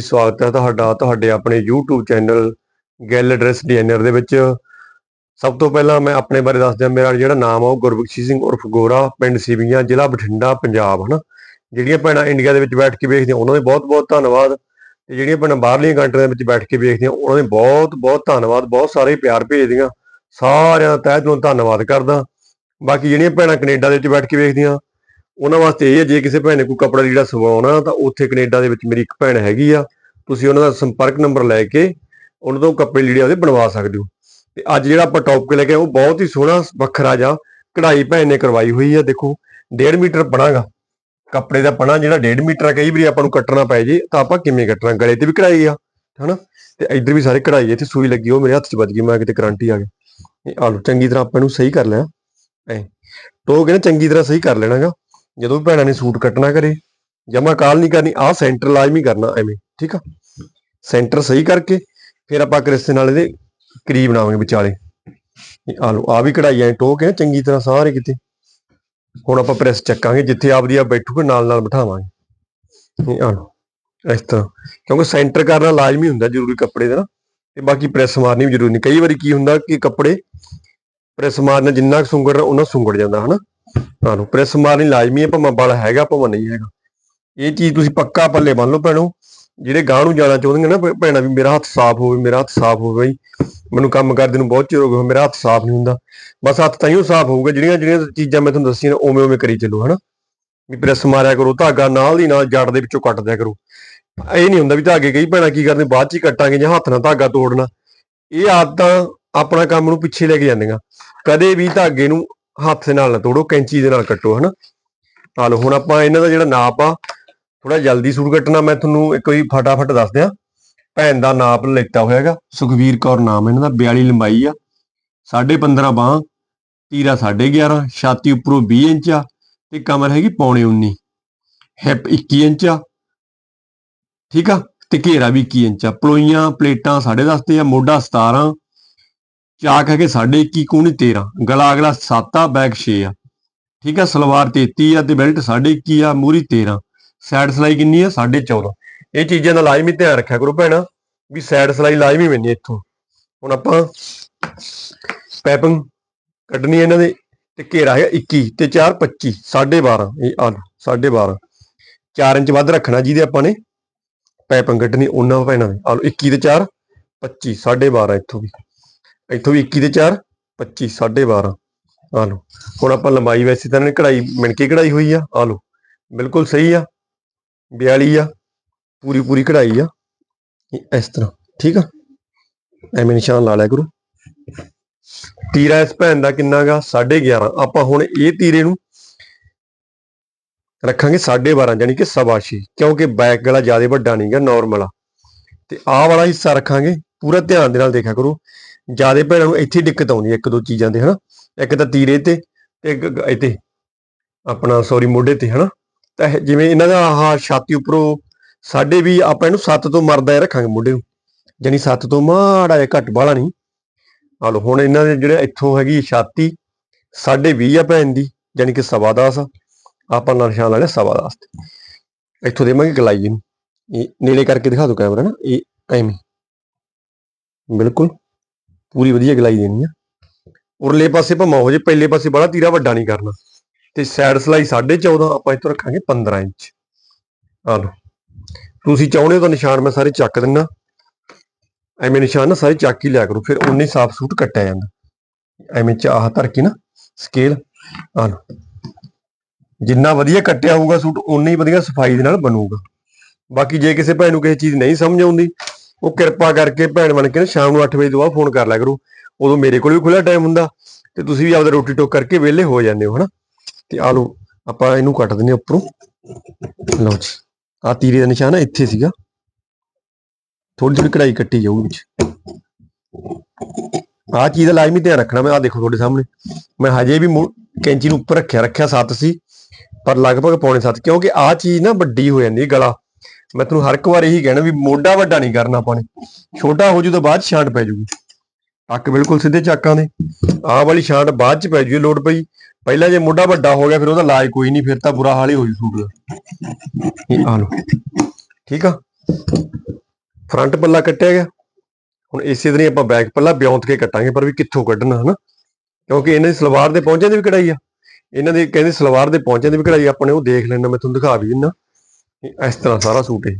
ਸਵਾਗਤ ਹੈ ਤੁਹਾਡਾ, ਤੁਹਾਡੇ ਆਪਣੇ YouTube ਚੈਨਲ ਗੈਲ ਡਰੈਸ ਡਿਜ਼ਾਈਨਰ ਦੇ ਵਿੱਚ। ਸਭ ਤੋਂ ਪਹਿਲਾਂ ਮੈਂ ਆਪਣੇ ਬਾਰੇ ਦੱਸ ਦਿਆਂ, ਮੇਰਾ ਜਿਹੜਾ ਨਾਮ ਆ ਉਹ ਗੁਰਬਖਸ਼ੀ ਸਿੰਘ ਉਰਫ ਗੋਰਾ, ਪਿੰਡ ਸੀਵੀਆਂ, ਜ਼ਿਲ੍ਹਾ ਬਠਿੰਡਾ, ਪੰਜਾਬ, ਹਨਾ? ਜਿਹੜੀਆਂ ਭੈਣਾਂ ਇੰਡੀਆ ਦੇ ਵਿੱਚ ਬੈਠ ਕੇ ਵੇਖਦੀਆਂ ਉਹਨਾਂ ਦੇ ਬਹੁਤ-ਬਹੁਤ ਧੰਨਵਾਦ। ਤੇ ਜਿਹੜੀਆਂ ਭੈਣਾਂ ਬਾਹਰਲੀਆਂ ਕੰਟਰੀਆਂ ਦੇ ਵਿੱਚ ਬੈਠ ਕੇ ਵੇਖਦੀਆਂ, ਉਹਨਾਂ ਦੇ ਬਹੁਤ-ਬਹੁਤ ਧੰਨਵਾਦ, ਬਹੁਤ ਸਾਰੇ ਪਿਆਰ ਭੇਜਦੀਆਂ। ਸਾਰਿਆਂ ਦਾ ਤਹਿ ਦਿਲੋਂ ਧੰਨਵਾਦ ਕਰਦਾ। ਬਾਕੀ ਜਿਹੜੀਆਂ ਭੈਣਾਂ ਕੈਨੇਡਾ ਦੇ ਵਿੱਚ ਬੈਠ ਕੇ ਵੇਖਦੀਆਂ ਉਹਨਾਂ ਵਾਸਤੇ ਇਹ ਹੈ ਜੇ ਕਿਸੇ ਭੈਣ ਨੇ ਕੋਈ ਕੱਪੜਾ ਲੀੜਾ ਸਵਾਉਣਾ ਤਾਂ ਉੱਥੇ ਕੈਨੇਡਾ ਦੇ ਵਿੱਚ ਮੇਰੀ ਇੱਕ ਭੈਣ ਹੈਗੀ ਆ ਤੁਸੀਂ ਉਹਨਾਂ ਦਾ ਸੰਪਰਕ ਨੰਬਰ ਲੈ ਕੇ ਉਹਨਾਂ ਤੋਂ ਕੱਪੜੇ ਲੀੜੇ ਉਹਦੇ ਬਣਵਾ ਸਕਦੇ ਹੋ। ਤੇ ਅੱਜ ਜਿਹੜਾ ਆਪਾਂ ਟੌਪ ਲੈ ਕੇ ਆਏ ਉਹ ਬਹੁਤ ਹੀ ਸੋਹਣਾ ਵੱਖਰਾ ਜਿਹਾ ਕਢਾਈ ਭੈਣ ਨੇ ਕਰਵਾਈ ਹੋਈ ਆ ਦੇਖੋ 1.5 ਮੀਟਰ ਪਣਾਗਾ ਕੱਪੜੇ ਦਾ ਪਣਾ ਜਿਹੜਾ 1.5 ਮੀਟਰ ਕਈ ਵਾਰੀ ਆਪਾਂ ਨੂੰ ਕੱਟਣਾ ਪੈ ਜੇ ਤਾਂ ਆਪਾਂ ਕਿਵੇਂ ਕੱਟਣਾ? ਗਲੇ ਤੇ ਵੀ ਕਢਾਈ ਆ ਹਨਾ? ਤੇ ਇੱਧਰ ਵੀ ਸਾਰੇ ਕਢਾਈ ਆ, ਇੱਥੇ ਸੂਈ ਲੱਗੀ ਉਹ ਮੇਰੇ ਹੱਥ 'ਚ ਵੱਜ ਗਈ ਮੈਂ ਕਿਤੇ ਕਰੰਟ ਆ ਗਿਆ। ਇਹ ਆਲੂ ਚੰਗੀ ਤਰ੍ਹਾਂ ਆਪਾਂ ਨੂੰ ਸਹੀ ਕਰ ਲਿਆ। ਐ। ਟੋਕ ਨਾ ਚੰਗੀ ਤਰ੍ਹਾਂ ਸਹੀ ਕਰ ਲੈਣਾਗਾ। ਜਦੋਂ ਵੀ ਭੈਣਾਂ ਨੇ ਸੂਟ ਕੱਟਣਾ ਕਰੇ ਜਮਾ ਕਾਲ ਨਹੀਂ ਕਰਨੀ, ਆਹ ਸੈਂਟਰ ਲਾਜ਼ਮੀ ਕਰਨਾ ਐਵੇਂ, ਠੀਕ ਆ? ਸੈਂਟਰ ਸਹੀ ਕਰਕੇ, ਫਿਰ ਆਪਾਂ ਕ੍ਰਿਸਤੇ ਨਾਲ ਇਹਦੇ ਕਰੀਬ ਬਣਾਵਾਂਗੇ ਵਿਚਾਲੇ। ਇਹ ਆ ਲਓ ਆ ਵੀ ਕਢਾਈ ਐ ਟੋਕ ਹੈ ਚੰਗੀ ਤਰ੍ਹਾਂ ਸਾਰੇ ਕਿਤੇ। ਹੁਣ ਆਪਾਂ ਪ੍ਰੈਸ ਚੱਕਾਂਗੇ, ਜਿੱਥੇ ਆਪਦੀ ਆ ਬੈਠੂਗੇ, ਨਾਲ ਨਾਲ ਬਿਠਾਵਾਂਗੇ। ਇਹ ਆ ਲਓ, ਇਸ ਤਰ੍ਹਾਂ। ਕਿਉਂਕਿ ਸੈਂਟਰ ਕਰਨਾ ਲਾਜ਼ਮੀ ਹੁੰਦਾ ਜ਼ਰੂਰੀ ਕੱਪੜੇ ਦਾ ਨਾ, ਤੇ ਬਾਕੀ ਪ੍ਰੈਸ ਮਾਰਨੀ ਵੀ ਜ਼ਰੂਰੀ ਨਹੀਂ। ਕਈ ਵਾਰੀ ਕੀ ਹੁੰਦਾ ਕਿ ਕੱਪੜੇ ਪ੍ਰੈਸ ਮਾਰਨਾ ਜਿੰਨਾ ਕੁ ਸੁੰਗੜ ਉਹਨਾਂ ਸੁੰਗੜ ਜਾਂਦਾ, ਹਨਾ? ਤੁਹਾਨੂੰ ਪ੍ਰੈਸ ਮਾਰਨੀ ਲਾਜ਼ਮੀ ਹੈ, ਭਾਵੇਂ ਬਲ ਹੈਗਾ, ਭਾਵੇਂ ਨਹੀਂ ਹੈਗਾ। ਇਹ ਚੀਜ਼ ਤੁਸੀਂ ਪੱਕਾ ਪੱਲੇ ਬੰਨ ਲਓ ਭੈਣੋ। ਜਿਹੜੇ ਗਾਂ ਨੂੰ ਜਾਣਾ ਚਾਹੁੰਦੀਆਂ ਨਾ ਭੈ- ਭੈਣਾਂ ਵੀ ਮੇਰਾ ਹੱਥ ਸਾਫ਼ ਹੋਵੇ, ਮੇਰਾ ਹੱਥ ਸਾਫ਼ ਹੋਵੇ ਬਈ। ਮੈਨੂੰ ਕੰਮ ਕਰਦੇ ਨੂੰ ਬਹੁਤ ਚਿਰ ਹੋ ਗਿਆ ਮੇਰਾ ਹੱਥ ਸਾਫ਼ ਨਹੀਂ ਹੁੰਦਾ। ਬਸ ਹੱਥ ਤਾਂ ਹੀ ਸਾਫ਼ ਹੋਊਗਾ, ਜਿਹੜੀਆਂ ਜਿਹੜੀਆਂ ਚੀਜ਼ਾਂ ਮੈਂ ਤੁਹਾਨੂੰ ਦੱਸੀਆਂ ਨੇ, ਉਵੇਂ ਉਵੇਂ ਕਰੀ ਚੱਲੋ, ਹਨਾ। ਵੀ ਪ੍ਰੈਸ ਮਾਰਿਆ ਕਰੋ, ਧਾਗਾ ਨਾਲ ਦੀ ਨਾਲ ਜੜ ਦੇ ਵਿੱਚੋਂ ਕੱਟ ਦਿਆ ਕਰੋ। ਇਹ ਨਹੀਂ ਹੁੰਦਾ ਵੀ ਧਾਗੇ ਕਈ ਭੈਣਾਂ ਕੀ ਕਰਦੇ, ਬਾਅਦ ਚ ਹੀ ਕੱਟਾਂਗੇ ਜਾਂ ਹੱਥ ਨਾਲ ਧਾਗਾ ਤੋੜਨਾ। ਇਹ ਆਦਤਾਂ ਆਪਣਾ ਕੰਮ ਨੂੰ ਪਿੱਛੇ ਲੈ ਕੇ ਜਾਂਦੀਆਂ। ਕਦੇ ਵੀ ਧਾਗੇ ਨੂੰ ਹੱਥ ਨਾਲ ਨਾ ਤੋੜੋ, ਕੈਂਚੀ ਦੇ ਨਾਲ ਕੱਟੋ, ਹਨਾ? ਆ ਲਓ, ਹੁਣ ਆਪਾਂ ਇਹਨਾਂ ਦਾ ਜਿਹੜਾ ਨਾਪ ਆ ਥੋੜਾ ਜਲਦੀ ਸੂਟ ਕੱਟਣਾ, ਮੈਂ ਤੁਹਾਨੂੰ ਇੱਕ ਵਾਰੀ ਫਟਾਫਟ ਦੱਸ ਦਿਆਂ। ਭੈਣ ਦਾ ਨਾਪ ਲਿੱਤਾ ਹੋਇਆ ਹੈਗਾ, ਸੁਖਵੀਰ ਕੌਰ ਨਾਮ ਇਹਨਾਂ ਦਾ 42 ਲੰਬਾਈ ਆ 15.5 ਬਾਹ, ਤੀਰਾ 11.5 ਛਾਤੀ ਉੱਪਰੋਂ 20 ਇੰਚ ਆ, ਤੇ ਕਮਰ ਹੈਗੀ ਪੌਣੇ 19 ਹਿਪ 21 ਇੰਚ ਆ, ਠੀਕ ਆ? ਤੇ ਘੇਰਾ ਵੀ 21 ਇੰਚ ਆ, ਪਲੋਈਆਂ, ਪਲੇਟਾਂ 10.5 ਤੇ ਆ, ਮੋਢਾ 17 ਚਾਕ ਹੈਗੇ 21.5 ਕੂਣੀ 13 ਗਲਾ ਅਗਲਾ 7 ਆ ਬੈਕ 6 ਆ। ਠੀਕ ਆ, ਸਲਵਾਰ 33 ਆ ਤੇ ਬੈਲਟ 21.5 ਆ, ਮੂਰੀ 13 ਸਾਈਡ ਸਲਾਈ ਕਿੰਨੀ ਆ? 14.5 ਇਹ ਚੀਜ਼ਾਂ ਦਾ ਲਾਜ਼ਮੀ ਧਿਆਨ ਰੱਖਿਆ ਕਰੋ ਭੈਣਾ, ਵੀ ਸਾਈਡ ਸਲਾਈ ਲਾਜ਼ਮੀ ਮੈਨੀ ਇੱਥੋਂ। ਹੁਣ ਆਪਾਂ ਪੈਪਿੰਗ ਕੱਢਣੀ ਇਹਨਾਂ ਦੇ, ਤੇ ਘੇਰਾ ਹੈਗਾ 21 ਤੇ 4 25 12.5 ਇਹ ਆ 12.5 4 ਇੰਚ ਵੱਧ ਰੱਖਣਾ ਜਿਹਦੇ ਆਪਾਂ ਨੇ, ਪੈਪਿੰਗ ਕੱਢਣੀ ਉਹਨਾਂ ਭੈਣਾਂ ਦੇ। ਆ ਲਓ 21 ਤੇ 4 25 12.5 ਇੱਥੋਂ ਵੀ। ਇੱਥੋਂ ਵੀ 21 ਤੇ 4 25 12.5 ਆ ਲਓ, ਹੁਣ ਆਪਾਂ ਲੰਬਾਈ ਵੈਸੇ ਤਾਂ ਇਹਨਾਂ ਨੇ ਕਢਾਈ, ਮਿਣਕੇ ਕਢਾਈ ਹੋਈ ਆ ਆ ਲਓ, ਬਿਲਕੁਲ ਸਹੀ ਆ 42 ਆ, ਪੂਰੀ ਪੂਰੀ ਕਢਾਈ ਆ, ਇਸ ਤਰ੍ਹਾਂ, ਠੀਕ ਆ? ਐਵੇਂ ਨਿਸ਼ਾਨ ਲਾ ਲਿਆ ਕਰੋ। ਤੀਰਾ ਇਸ ਭੈਣ ਦਾ ਕਿੰਨਾਗਾ 11.5 ਆਪਾਂ ਹੁਣ ਇਹ ਤੀਰੇ ਨੂੰ ਰੱਖਾਂਗੇ 12.5 ਯਾਨੀ ਕਿ ਸਵਾ ਛੇ, ਕਿਉਂਕਿ ਬੈਕ ਗਲਾ ਜ਼ਿਆਦਾ ਵੱਡਾ ਨਹੀਂਗਾ ਨਾਰਮਲ ਆ। ਤੇ ਆਹ ਵਾਲਾ ਹਿੱਸਾ ਰੱਖਾਂਗੇ, ਪੂਰਾ ਧਿਆਨ ਦੇ ਨਾਲ ਦੇਖਿਆ ਕਰੋ ਜ਼ਿਆਦਾ ਭੈਣਾਂ ਨੂੰ ਇੱਥੇ ਹੀ ਦਿੱਕਤ ਆਉਂਦੀ ਹੈ ਇੱਕ ਦੋ ਚੀਜ਼ਾਂ ਦੇ ਹਨਾ? ਇੱਕ ਤਾਂ ਤੀਰੇ ਤੇ ਤੇ ਇੱਕ ਗ- ਇੱਥੇ ਆਪਣਾ ਸੌਰੀ ਮੋਢੇ ਤੇ, ਹਨਾ? ਤਾਂ ਜਿਵੇਂ ਇਹਨਾਂ ਦਾ ਆਹ ਛਾਤੀ ਉੱਪਰੋਂ ਸਾਡੇ ਵੀ ਆਪਾਂ ਇਹਨੂੰ 7 ਤੋਂ ਮਰਦਾ ਹੀ ਰੱਖਾਂਗੇ ਮੋਢੇ ਨੂੰ। ਜਾਨੀ 7 ਤੋਂ ਮਾੜਾ ਜਿਹਾ ਘੱਟ ਬਾਲਾ ਨਹੀਂ। ਆ ਲਓ, ਹੁਣ ਇਹਨਾਂ ਦੇ ਜਿਹੜੇ ਇੱਥੋਂ ਹੈਗੀ ਛਾਤੀ, ਸਾਢੇ 20 ਆ ਭੈਣ ਦੀ ਜਾਨੀ ਕਿ ਸਵਾ ਦਸ ਆ। ਆਪਾਂ ਨਾਲ ਨਿਸ਼ਾਨ ਲਾ ਲਿਆ ਸਵਾ ਦਸ ਤੇ। ਇੱਥੋਂ ਦੇਵਾਂਗੇ ਗਲਾਈ ਇਹਨੂੰ। ਇਹ ਨੇੜੇ ਕਰਕੇ ਦਿਖਾ ਦਿਓ ਕੈਮਰਾ ਨਾ, ਇਹ ਐਵੇਂ। ਬਿਲਕੁਲ। ਪੂਰੀ ਵਧੀਆ ਗਲਾਈ ਦੇਣੀ ਆ। ਉਰਲੇ ਪਾਸੇ ਭਾਵੇਂ ਹੋ ਜੇ, ਪਹਿਲੇ ਪਾਸੇ ਬੜਾ ਤੀਰਾ ਵੱਡਾ ਨਹੀਂ ਕਰਨਾ। ਤੇ ਸਾਈਡ ਸਲਾਈ 14.5 ਆਪਾਂ ਇੱਥੋਂ ਰੱਖਾਂਗੇ 15 ਇੰਚ। ਆ ਲਓ। ਤੁਸੀਂ ਚਾਹੁੰਦੇ ਹੋ ਤਾਂ ਨਿਸ਼ਾਨ ਮੈਂ ਸਾਰੇ ਚੱਕ ਦਿੰਨਾ। ਐਵੇਂ ਨਿਸ਼ਾਨ ਨਾ ਸਾਰੇ ਚੱਕ ਹੀ ਲਿਆ ਕਰੋ, ਫਿਰ ਉਨੇ ਸਾਫ਼ ਸੂਟ ਕੱਟਿਆ ਜਾਂਦਾ। ਐਵੇਂ ਚਾਹ ਧਰ ਕੇ ਨਾ ਸਕੇਲ ਆ ਲਓ। ਜਿੰਨਾ ਵਧੀਆ ਕੱਟਿਆ ਹੋਊਗਾ ਸੂਟ ਉਨੀ ਹੀ ਵਧੀਆ ਸਫ਼ਾਈ ਦੇ ਨਾਲ ਬਣੂਗਾ। ਬਾਕੀ ਜੇ ਕਿਸੇ ਭੈਣ ਨੂੰ ਕਿਸੇ ਚੀਜ਼ ਨਹੀਂ ਸਮਝ ਆਉਂਦੀ ਉਹ ਕਿਰਪਾ ਕਰਕੇ ਭੈਣ ਬਣ ਕੇ ਨਾ ਸ਼ਾਮ ਨੂੰ 8 ਵਜੇ ਤੋਂ ਬਾਅਦ ਫੋਨ ਕਰ ਲਿਆ ਕਰੋ। ਉਦੋਂ ਮੇਰੇ ਕੋਲ ਵੀ ਖੁੱਲਾ ਟਾਈਮ ਹੁੰਦਾ ਤੇ ਤੁਸੀਂ ਵੀ ਆਪਦਾ ਰੋਟੀ ਟੋਕ ਕਰਕੇ ਵਿਹਲੇ ਹੋ ਜਾਂਦੇ ਹੋ, ਹਨਾ? ਤੇ ਆ ਲਓ, ਆਪਾਂ ਇਹਨੂੰ ਕੱਟ ਦਿੰਨੇ ਉੱਪਰੋਂ। ਲਓ ਜੀ ਆ ਤੀਰੇ ਦਾ ਨਿਸ਼ਾਨ ਆ, ਇੱਥੇ ਸੀਗਾ। ਥੋੜੀ ਥੋੜੀ ਕਢਾਈ ਕੱਟੀ ਜਾਊ ਵਿੱਚ। ਆ ਚੀਜ਼ ਦਾ ਲਾਜ਼ਮੀ ਧਿਆਨ ਰੱਖਣਾ ਮੈਂ ਆ ਦੇਖੋ ਤੁਹਾਡੇ ਸਾਹਮਣੇ। ਮੈਂ ਹਜੇ ਵੀ ਕੈਂਚੀ ਨੂੰ ਉੱਪਰ ਰੱਖਿਆ ਰੱਖਿਆ 7 ਸੀ, ਪਰ ਲਗਭਗ ਪੌਣੇ 7 ਕਿਉਂਕਿ ਆ ਚੀਜ਼ ਨਾ ਵੱਡੀ ਹੋ ਜਾਂਦੀ ਗਲਾ। ਮੈਂ ਤੁਹਾਨੂੰ ਹਰ ਇੱਕ ਵਾਰ ਇਹੀ ਕਹਿਣਾ ਵੀ ਮੋਢਾ ਵੱਡਾ ਨਹੀਂ ਕਰਨਾ ਆਪਾਂ ਨੇ। ਛੋਟਾ ਹੋ ਜੂ ਤਾਂ ਬਾਅਦ 'ਚ ਛਾਂਟ ਪੈ ਜੂਗੀ। ਟੱਕ ਬਿਲਕੁਲ ਸਿੱਧੇ ਚੱਕਾਂ ਦੇ। ਆਹ ਵਾਲੀ ਛਾਂਟ ਬਾਅਦ 'ਚ ਪੈ ਜੂ ਲੋੜ ਪਈ। ਪਹਿਲਾਂ ਜੇ ਮੋਢਾ ਵੱਡਾ ਹੋ ਗਿਆ, ਫਿਰ ਉਹਦਾ ਇਲਾਜ ਕੋਈ ਨਹੀਂ, ਫਿਰ ਤਾਂ ਬੁਰਾ ਹਾਲ ਹੀ ਹੋ ਜੂ ਸੂਟ ਦਾ। ਇਹ ਆ ਲਓ। ਠੀਕ ਆ? ਫਰੰਟ ਪੱਲਾ ਕੱਟਿਆ ਗਿਆ। ਹੁਣ ਇਸੇ ਤਰ੍ਹਾਂ ਆਪਾਂ ਬੈਕ ਪੱਲਾ ਬਿਉਂਤ ਕੇ ਕੱਟਾਂਗੇ, ਪਰ ਵੀ ਕਿੱਥੋਂ ਕੱਢਣਾ, ਹਨਾ? ਕਿਉਂਕਿ ਇਹਨਾਂ ਦੀ ਸਲਵਾਰ ਦੇ ਪਹੁੰਚਿਆਂ ਦੀ ਵੀ ਕਢਾਈ ਆ। ਇਹਨਾਂ ਦੇ ਕਹਿੰਦੇ ਸਲਵਾਰ ਦੇ ਪਹੁੰਚਿਆਂ ਦੀ ਵੀ ਕਢਾਈ, ਆਪਾਂ ਨੇ ਉਹ ਦੇਖ ਲੈਣਾ ਮੈਂ ਤੁਹਾਨੂੰ ਦਿਖਾ ਵੀ ਦਿੰਦਾ। ਇਸ ਤਰ੍ਹਾਂ ਸਾਰਾ ਸੂਟ ਇਹ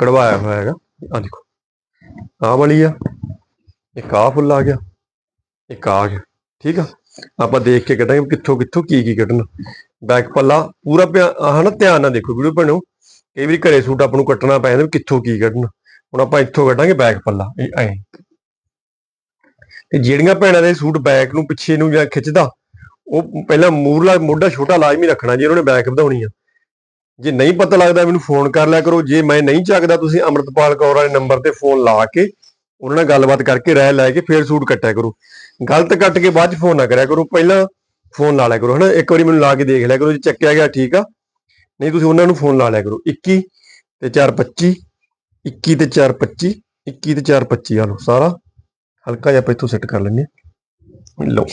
ਕਢਵਾਇਆ ਹੋਇਆ ਹੈਗਾ। ਆ ਦੇਖੋ, ਆਹ ਵਾਲੀ ਆ, ਇੱਕ ਆਹ ਫੁੱਲ ਆ ਗਿਆ, ਇੱਕ ਆ ਗਿਆ, ਠੀਕ ਆ? ਆਪਾਂ ਦੇਖ ਕੇ ਕੱਢਾਂਗੇ ਵੀ ਕਿੱਥੋਂ ਕਿੱਥੋਂ ਕੀ ਕੀ ਕੱਢਣਾ। ਬੈਕ ਪੱਲਾ ਪੂਰਾ ਪਿਆ- ਆਹ ਨਾ ਧਿਆਨ ਨਾਲ ਦੇਖੋ ਵੀਡੀਓ ਭੈਣੋ ਕਈ ਵਾਰੀ ਘਰੇ ਸੂਟ ਆਪਾਂ ਨੂੰ ਕੱਟਣਾ ਪੈ ਜਾਂਦਾ ਵੀ ਕਿੱਥੋਂ ਕੀ ਕੱਢਣਾ। ਹੁਣ ਆਪਾਂ ਇੱਥੋਂ ਕੱਢਾਂਗੇ ਬੈਕ ਪੱਲਾ, ਇਹ ਐ। ਤੇ ਜਿਹੜੀਆਂ ਭੈਣਾਂ ਦੇ ਸੂਟ ਬੈਕ ਨੂੰ ਪਿੱਛੇ ਨੂੰ ਜਾਂ ਖਿੱਚਦਾ, ਉਹ ਪਹਿਲਾਂ ਮੂਰਲਾ ਮੋਢਾ ਛੋਟਾ ਲਾਜ਼ਮੀ ਰੱਖਣਾ ਜੇ, ਉਹਨਾਂ ਨੇ ਬੈਕ ਵਧਾਉਣੀ ਆ। ਜੇ ਨਹੀਂ ਪਤਾ ਲੱਗਦਾ ਮੈਨੂੰ ਫੋਨ ਕਰ ਲਿਆ ਕਰੋ। ਜੇ ਮੈਂ ਨਹੀਂ ਚੱਕਦਾ, ਤੁਸੀਂ ਅਮਰਤਪਾਲ ਕੌਰ ਵਾਲੇ ਨੰਬਰ ਤੇ ਫੋਨ ਲਾ ਕੇ ਉਹਨਾਂ ਨਾਲ ਗੱਲਬਾਤ ਕਰਕੇ ਰਾਏ ਲੈ ਕੇ ਫੇਰ ਸੂਟ ਕੱਟਿਆ ਕਰੋ। ਗਲਤ ਕੱਟ ਕੇ ਬਾਅਦ ਚ ਫੋਨ ਨਾ ਕਰਿਆ ਕਰੋ। ਪਹਿਲਾਂ ਫੋਨ ਲਾ ਲਿਆ ਕਰੋ, ਹਨਾ? ਇੱਕ ਵਾਰੀ ਮੈਨੂੰ ਲਾ ਕੇ ਦੇਖ ਲਿਆ ਕਰੋ, ਜੇ ਚੱਕਿਆ ਗਿਆ ਠੀਕ ਆ। ਨਹੀਂ, ਤੁਸੀਂ ਉਹਨਾਂ ਨੂੰ ਫੋਨ ਲਾ ਲਿਆ ਕਰੋ। 21 ਤੇ 425 21 ਤੇ 425 21 ਤੇ 425 ਆ ਲਓ, ਸਾਰਾ ਹਲਕਾ ਜਿਹਾ ਆਪਾਂ ਇੱਥੋਂ ਸੈੱਟ ਕਰ ਲੈਂਦੇ ਹਾਂ। ਲਓ।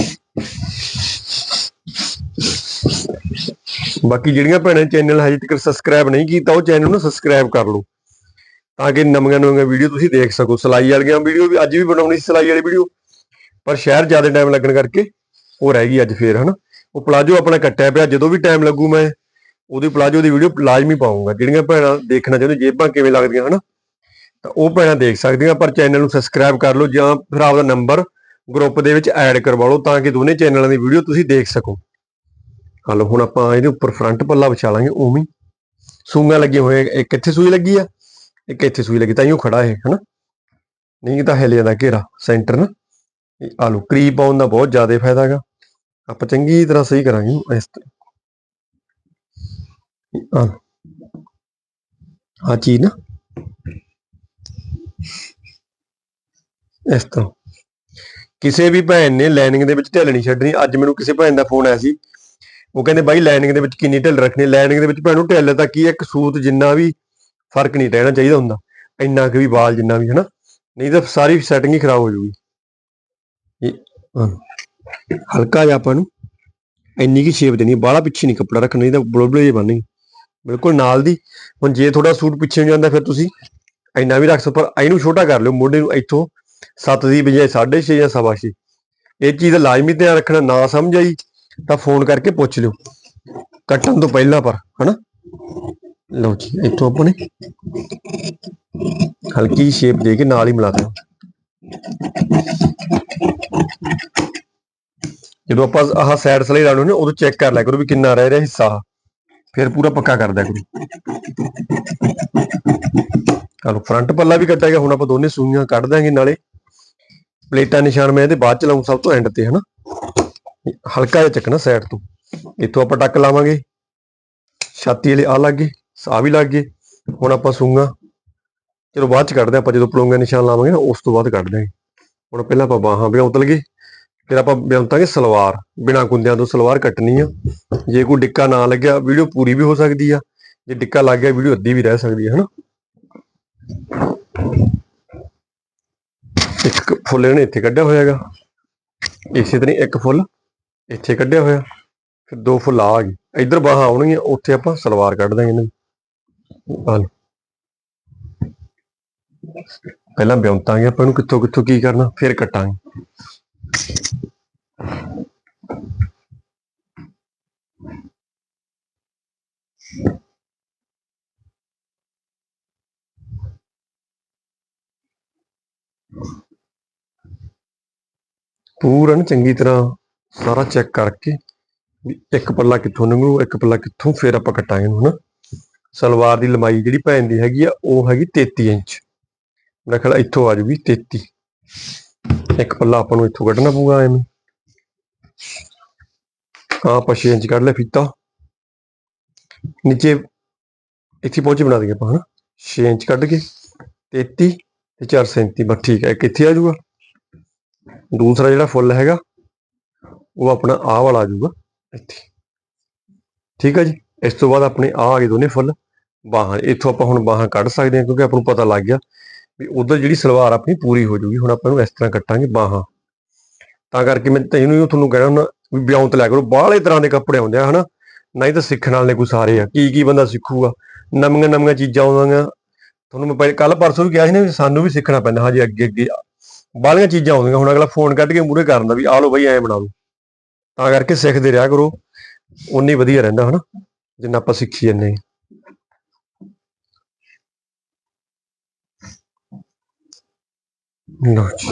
ਬਾਕੀ ਜਿਹੜੀਆਂ ਭੈਣਾਂ ਚੈਨਲ ਹਜੇ ਤੱਕ ਸਬਸਕ੍ਰਾਈਬ ਨਹੀਂ ਕੀਤਾ, ਉਹ ਚੈਨਲ ਨੂੰ ਸਬਸਕ੍ਰਾਈਬ ਕਰ ਲਓ। ਤਾਂ ਕਿ ਨਵੀਆਂ ਨਵੀਆਂ ਵੀਡੀਓ ਤੁਸੀਂ ਦੇਖ ਸਕੋ। ਸਿਲਾਈ ਵਾਲੀਆਂ ਵੀਡੀਓ ਵੀ ਅੱਜ ਵੀ ਬਣਾਉਣੀ ਸੀ ਸਿਲਾਈ ਵਾਲੀ ਵੀਡੀਓ। ਪਰ ਸ਼ਹਿਰ ਜ਼ਿਆਦਾ ਟਾਈਮ ਲੱਗਣ ਕਰਕੇ ਉਹ ਰਹਿ ਗਈ ਅੱਜ ਫੇਰ, ਹਨਾ। ਉਹ ਪਲਾਜੋ ਆਪਣਾ ਕੱਟਿਆ ਪਿਆ। ਜਦੋਂ ਵੀ ਟਾਈਮ ਲੱਗੂ ਮੈਂ ਉਹਦੀ ਪਲਾਜੋ ਦੀ ਵੀਡੀਓ ਲਾਜ਼ਮੀ ਪਾਉਂਗਾ ਜਿਹੜੀਆਂ ਭੈਣਾਂ ਦੇਖਣਾ ਚਾਹੁੰਦੇ, ਜੇਬਾਂ ਕਿਵੇਂ ਲੱਗਦੀਆਂ, ਹਨਾ। ਤਾਂ ਉਹ ਭੈਣਾਂ ਦੇਖ ਸਕਦੀਆਂ, ਪਰ ਚੈਨਲ ਨੂੰ ਸਬਸਕ੍ਰਾਈਬ ਕਰ ਲਓ ਜਾਂ ਫਿਰ ਆਪਦਾ ਨੰਬਰ ਗਰੁੱਪ ਦੇ ਵਿੱਚ ਐਡ ਕਰਵਾ ਲਓ ਤਾਂ ਕਿ ਦੋਨੇ ਚੈਨਲਾਂ ਦੀ ਵੀਡੀਓ ਤੁਸੀਂ ਦੇਖ ਸਕੋ। ਹਲੋ ਹੁਣ ਆਪਾਂ ਇਹਦੇ ਉੱਪਰ ਫਰੰਟ ਪੱਲਾ ਵਿਛਾ ਲਾਂਗੇ, ਉਵੇਂ ਹੀ। ਸੂਈਆਂ ਲੱਗੀਆਂ ਹੋਏ ਇੱਕ ਇੱਥੇ ਸੂਈ ਲੱਗੀ ਆ, ਇੱਕ ਇੱਥੇ ਸੂਈ ਲੱਗੀ। ਤਾਂ ਹੀ ਖੜਾ ਹੈ ਹਨਾ? ਨਹੀਂ ਤਾਂ ਹਿੱਲ ਜਾਂਦਾ ਘੇਰਾ ਸੈਂਟਰ ਨਾ। ਇਹ ਆਲੂ ਕਰੀਬ ਪਾਉਣ ਦਾ ਬਹੁਤ ਜ਼ਿਆਦਾ ਫਾਇਦਾ ਹੈਗਾ। ਆਪਾਂ ਚੰਗੀ ਤਰ੍ਹਾਂ ਸਹੀ ਕਰਾਂਗੇ ਇਸ ਤਰ੍ਹਾਂ ਆ ਆ ਚੀਜ਼ ਨਾ। ਇਸ ਤਰ੍ਹਾਂ। ਕਿਸੇ ਵੀ ਭੈਣ ਨੇ ਲਾਈਨਿੰਗ ਦੇ ਵਿੱਚ ਢਿੱਲ ਨਹੀਂ ਛੱਡਣੀ। ਅੱਜ ਮੈਨੂੰ ਕਿਸੇ ਭੈਣ ਦਾ ਫੋਨ ਆਇਆ ਸੀ। ਉਹ ਕਹਿੰਦੇ ਬਾਈ ਲਾਈਨਿੰਗ ਦੇ ਵਿੱਚ ਕਿੰਨੀ ਢਿੱਲ ਰੱਖਣੀ ਲਾਈਨਿੰਗ ਦੇ ਵਿੱਚ ਭੈਣ ਨੂੰ ਢਿੱਲ ਤਾਂ ਕੀ ਇੱਕ ਸੂਤ ਜਿੰਨਾ ਵੀ ਫ਼ਰਕ ਨਹੀਂ ਰਹਿਣਾ ਚਾਹੀਦਾ ਹੁੰਦਾ, ਇੰਨਾ ਕਿ ਵੀ ਵਾਲ ਜਿੰਨਾ ਵੀ, ਹਨਾ? ਨਹੀਂ ਤਾਂ ਸਾਰੀ ਸੈਟਿੰਗ ਹੀ ਖਰਾਬ ਹੋ ਜਾਊਗੀ। ਇਹ ਹਲਕਾ ਜਿਹਾ ਆਪਾਂ ਨੂੰ ਇੰਨੀ ਕੀ ਸ਼ੇਪ ਦੇਣੀ, ਬਾਹਲਾ ਪਿੱਛੇ ਨਹੀਂ ਕੱਪੜਾ ਰੱਖਣਾ, ਨਹੀਂ ਤਾਂ ਬਲੋਬਲੇ ਜੇ ਬਣਨਗੇ। ਬਿਲਕੁਲ ਨਾਲ ਦੀ, ਹੁਣ ਜੇ ਥੋੜਾ ਸੂਟ ਪਿੱਛੇ ਨੂੰ ਜਾਂਦਾ ਫਿਰ ਤੁਸੀਂ ਇੰਨਾ ਵੀ ਰੱਖ ਸਕੋ, ਪਰ ਇਹਨੂੰ ਛੋਟਾ ਕਰ ਲਿਓ, ਮੋਢੇ ਨੂੰ ਇੱਥੋਂ 7 ਦੀ ਬਜਾਏ 6.5 ਜਾਂ 6.5 ਇਹ ਚੀਜ਼ ਦਾ ਲਾਜ਼ਮੀ ਧਿਆਨ ਰੱਖਣਾ ਨਾ ਸਮਝ ਆਈ ਤਾਂ ਫੋਨ ਕਰਕੇ ਪੁੱਛ ਲਿਓ। ਕੱਟਣ ਤੋਂ ਪਹਿਲਾਂ ਪਰ, ਹਨਾ? ਲਓ ਜੀ, ਇੱਥੋਂ ਆਪਾਂ ਨੇ ਹਲਕੀ ਸ਼ੇਪ ਦੇ ਕੇ ਨਾਲ ਹੀ ਮਿਲਾ ਦਿਓ। ਜਦੋਂ ਆਪਾਂ ਆਹ ਸਾਈਡ ਸਲਾਈ ਲਾਉਣੀ ਨੇ ਉਦੋਂ ਚੈੱਕ ਕਰ ਲਿਆ ਕਰੋ ਵੀ ਕਿੰਨਾ ਰਹਿ ਰਿਹਾ ਹਿੱਸਾ। ਫਿਰ ਪੂਰਾ ਪੱਕਾ ਕਰ ਦਿਆ ਕਰੋ। ਚਲੋ ਫਰੰਟ ਪੱਲਾ ਵੀ ਕੱਟਿਆ ਗਿਆ, ਹੁਣ ਆਪਾਂ ਦੋਨੇ ਸੂਈਆਂ ਕੱਢ ਦਾਂਗੇ ਨਾਲੇ। ਪਲੇਟਾਂ ਨਿਸ਼ਾਨ ਮੈਂ ਇਹਦੇ ਬਾਅਦ ਚ ਲਾਉਂ ਸਭ ਤੋਂ ਐਂਡ ਤੇ, ਹਨਾ? ਹਲਕਾ ਜਿਹਾ ਚੱਕਣਾ ਸਾਈਡ ਤੋਂ। ਇੱਥੋਂ ਆਪਾਂ ਟੱਕ ਲਾਵਾਂਗੇ। ਛਾਤੀ ਵਾਲੇ ਆ ਲੱਗ ਗਏ ਆ ਵੀ ਲੱਗ ਗਏ ਹੁਣ ਆਪਾਂ ਸੂਈਆਂ ਚਲੋ ਬਾਅਦ ਚ ਕੱਢਦੇ ਹਾਂ, ਆਪਾਂ ਜਦੋਂ ਪਲੋਂਗਾ ਨਿਸ਼ਾਨ ਲਾਵਾਂਗੇ ਨਾ, ਉਸ ਤੋਂ ਬਾਅਦ ਕੱਢ ਦਾਂਗੇ ਹੁਣ ਪਹਿਲਾਂ ਆਪਾਂ ਬਾਹਾਂ ਬਿਉਂਤ ਲਗੇ ਫਿਰ ਆਪਾਂ ਬਿਉਂਤਾਂਗੇ ਸਲਵਾਰ। ਬਿਨਾਂ ਕੁੰਦਿਆਂ ਤੋਂ ਸਲਵਾਰ ਕੱਟਣੀ ਆ। ਜੇ ਕੋਈ ਡਿੱਕਾ ਨਾ ਲੱਗਿਆ, ਵੀਡੀਓ ਪੂਰੀ ਵੀ ਹੋ ਸਕਦੀ ਆ। ਜੇ ਡਿੱਕਾ ਲੱਗ ਗਿਆ, ਵੀਡੀਓ ਅੱਧੀ ਵੀ ਰਹਿ ਸਕਦੀ ਹੈ ਹਨਾ? ਇੱਕ ਫੁੱਲ ਇਹਨੇ ਇੱਥੇ ਕੱਢਿਆ ਹੋਇਆ ਹੈਗਾ। ਇਸੇ ਤਰ੍ਹਾਂ ਇੱਕ ਫੁੱਲ। ਇੱਥੇ ਕੱਢਿਆ ਹੋਇਆ। ਫਿਰ ਦੋ ਫੁੱਲ ਆ ਗਏ। ਇੱਧਰ ਬਾਹਾਂ ਆਉਣਗੀਆਂ, ਉੱਥੇ ਆਪਾਂ ਸਲਵਾਰ ਕੱਢ ਦਾਂਗੇ ਇਹਨਾਂ ਦੀ। ਆਹ ਪਹਿਲਾਂ ਬਿਉਂਤਾਂਗੇ ਆਪਾਂ ਇਹਨੂੰ, ਕਿੱਥੋਂ ਕਿੱਥੋਂ ਕੀ ਕਰਨਾ, ਫਿਰ ਕੱਟਾਂਗੇ। ਪੂਰਾ ਨਾ ਚੰਗੀ ਤਰ੍ਹਾਂ ਸਾਰਾ ਚੈੱਕ ਕਰਕੇ ਇੱਕ ਪੱਲਾ ਕਿੱਥੋਂ ਲੰਘੂ ਇੱਕ ਪੱਲਾ ਕਿੱਥੋਂ ਫਿਰ ਆਪਾਂ ਕੱਟਾਂਗੇ ਇਹਨੂੰ, ਹਨਾ? ਸਲਵਾਰ ਦੀ ਲੰਬਾਈ ਜਿਹੜੀ ਭੈਣ ਦੀ ਹੈਗੀ ਆ, ਉਹ ਹੈਗੀ 33 ਇੰਚ। ਮੇਰਾ ਖਿਆਲ ਇੱਥੋਂ ਆ ਜੂਗੀ 33 ਇੱਕ ਪੱਲਾ ਆਪਾਂ ਨੂੰ ਇੱਥੋਂ ਕੱਢਣਾ ਪਊਗਾ ਐਵੇਂ। ਆ ਆਪਾਂ 6 ਇੰਚ ਕੱਢ ਲਿਆ ਫੀਤਾ। ਨੀਚੇ ਇੱਥੇ ਪਹੁੰਚ ਬਣਾ ਦਈਏ ਆਪਾਂ, ਹਨਾ? 6 ਇੰਚ ਕੱਢ ਕੇ 33 ਤੇ 4 37 ਬਸ ਠੀਕ ਹੈ ਇੱਕ ਇੱਥੇ ਆ ਜਾਊਗਾ ਦੂਸਰਾ ਜਿਹੜਾ ਫੁੱਲ ਹੈਗਾ ਉਹ ਆਪਣਾ ਆਹ ਵਾਲਾ ਆ ਜਾਊਗਾ। ਇੱਥੇ। ਠੀਕ ਹੈ ਜੀ? ਇਸ ਤੋਂ ਬਾਅਦ ਆਪਣੇ ਆਹ ਆ ਗਏ ਦੋਨੇ ਫੁੱਲ। ਬਾਹਾਂ ਇੱਥੋਂ ਆਪਾਂ ਹੁਣ ਬਾਹਾਂ ਕੱਢ ਸਕਦੇ ਹਾਂ ਕਿਉਂਕਿ ਆਪਾਂ ਨੂੰ ਪਤਾ ਲੱਗ ਗਿਆ ਵੀ ਉਧਰ ਜਿਹੜੀ ਸਲਵਾਰ ਆਪਣੀ ਪੂਰੀ ਹੋ ਜਾਊਗੀ। ਹੁਣ ਆਪਾਂ ਇਹਨੂੰ ਇਸ ਤਰ੍ਹਾਂ ਕੱਟਾਂਗੇ ਬਾਹਾਂ। ਤਾਂ ਕਰਕੇ ਮੈਂ ਤੈਨੂੰ ਹੀ ਤੁਹਾਨੂੰ ਕਹਿਣਾ ਹੁੰਦਾ ਵੀ ਬਿਉਂਤ ਲਿਆ ਕਰੋ। ਬਾਹਲੇ ਤਰ੍ਹਾਂ ਦੇ ਕੱਪੜੇ ਆਉਂਦੇ ਆ ਹਨਾ? ਨਹੀਂ ਤਾਂ ਸਿੱਖਣ ਵਾਲੇ ਕੋਈ ਸਾਰੇ ਆ। ਕੀ ਕੀ ਬੰਦਾ ਸਿੱਖੂਗਾ? ਨਵੀਆਂ ਨਵੀਆਂ ਚੀਜ਼ਾਂ ਆਉਂਦੀਆਂ। ਤੁਹਾਨੂੰ ਮੈਂ ਕੱਲ ਪਰਸੋਂ ਵੀ ਕਿਹਾ ਸੀ ਨਾ ਵੀ ਸਾਨੂੰ ਵੀ ਸਿੱਖਣਾ ਪੈਂਦਾ। ਹਾਂਜੀ ਅੱਗੇ ਅੱਗੇ। ਬਾਹਲੀਆਂ ਚੀਜ਼ਾਂ ਆਉਂਦੀਆਂ। ਹੁਣ ਅਗਲਾ ਫੋਨ ਕੱਢ ਕੇ ਮੂਹਰੇ ਕਰਨ ਦਾ ਵੀ ਆ ਲਓ ਬਈ ਐਂ ਬਣਾ ਲਓ। ਤਾਂ ਕਰਕੇ ਸਿੱਖਦੇ ਰਿਹਾ ਕਰੋ ਉਨੀ ਵਧੀਆ ਰਹਿੰਦਾ ਹਨਾ, ਜਿੰਨਾ ਆਪਾਂ ਸਿੱਖੀ ਜੰਨੇ ਲਓ ਜੀ।